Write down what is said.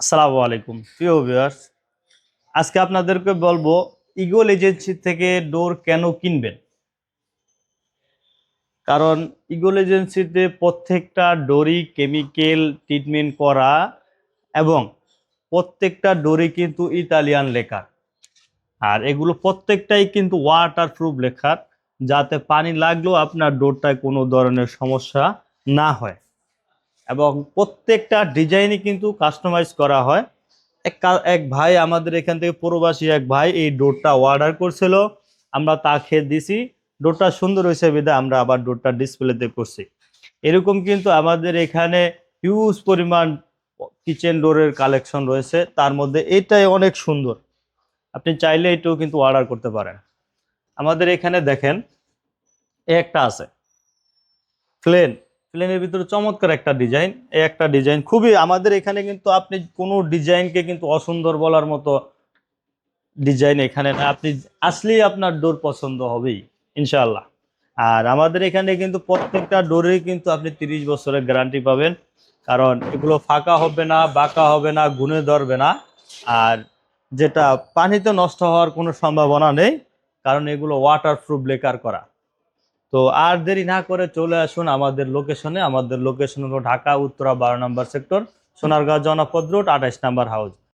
আসসালামু আলাইকুম। প্রিয় ভিউয়ার্স আজকে আপনাদেরকে বলব ইগল এজেন্সি থেকে ডোর কেন কিনবেন? কারণ ইগল এজেন্সিতে প্রত্যেকটা ডোরই কেমিক্যাল ট্রিটমেন্ট করা এবং প্রত্যেকটা ডোরই কিন্তু ইতালিয়ান লেখা আর এগুলো প্রত্যেকটাই কিন্তু ওয়াটার প্রুফ লেখার, যাতে পানি লাগলেও আপনার ডোরটায় কোনো ধরনের সমস্যা না হয়। এবং প্রত্যেকটা ডিজাইনই কিন্তু কাস্টমাইজ করা হয়। এক এক ভাই আমাদের এখান থেকে প্রবাসী এক ভাই এই ডোরটা অর্ডার করছিল। আমরা তাকে দিছি। ডোরটা সুন্দর হয়েছে বিধায় আমরা আবার ডোরটা ডিসপ্লেতে করছি। এরকম কিন্তু আমাদের এখানে হিউজ পরিমাণ কিচেন ডোরের কালেকশন রয়েছে। তার মধ্যে এটাই অনেক সুন্দর। আপনি চাইলে এটাও কিন্তু অর্ডার করতে পারেন। আমাদের এখানে দেখেন, একটা আছে। প্লেন প্লেনের ভিতরে চমৎকার একটা ডিজাইন। এই একটা ডিজাইন খুবই আমাদের এখানে কিন্তু আপনি কোনো ডিজাইনকে কিন্তু অসুন্দর বলার মতো ডিজাইন এখানে না, আপনি আসলেই আপনার ডোর পছন্দ হবেই ইনশাল্লাহ আর আমাদের এখানে কিন্তু প্রত্যেকটা ডোরেই কিন্তু আপনি তিরিশ বছরের গ্যারান্টি পাবেন, কারণ এগুলো ফাঁকা হবে না, বাঁকা হবে না গুনে ধরবে না। আর যেটা পানিতে নষ্ট হওয়ার কোনো সম্ভাবনা নেই, কারণ এগুলো ওয়াটার প্রুফ লেকার করা। তো আর দেরি না করে চলে আসুন আমাদের লোকেশনে আমাদের লোকেশন হলো ঢাকা, উত্তরা, বারো নম্বর সেক্টর সোনারগাঁও, জনপদ রোড আঠাইশ নাম্বার হাউস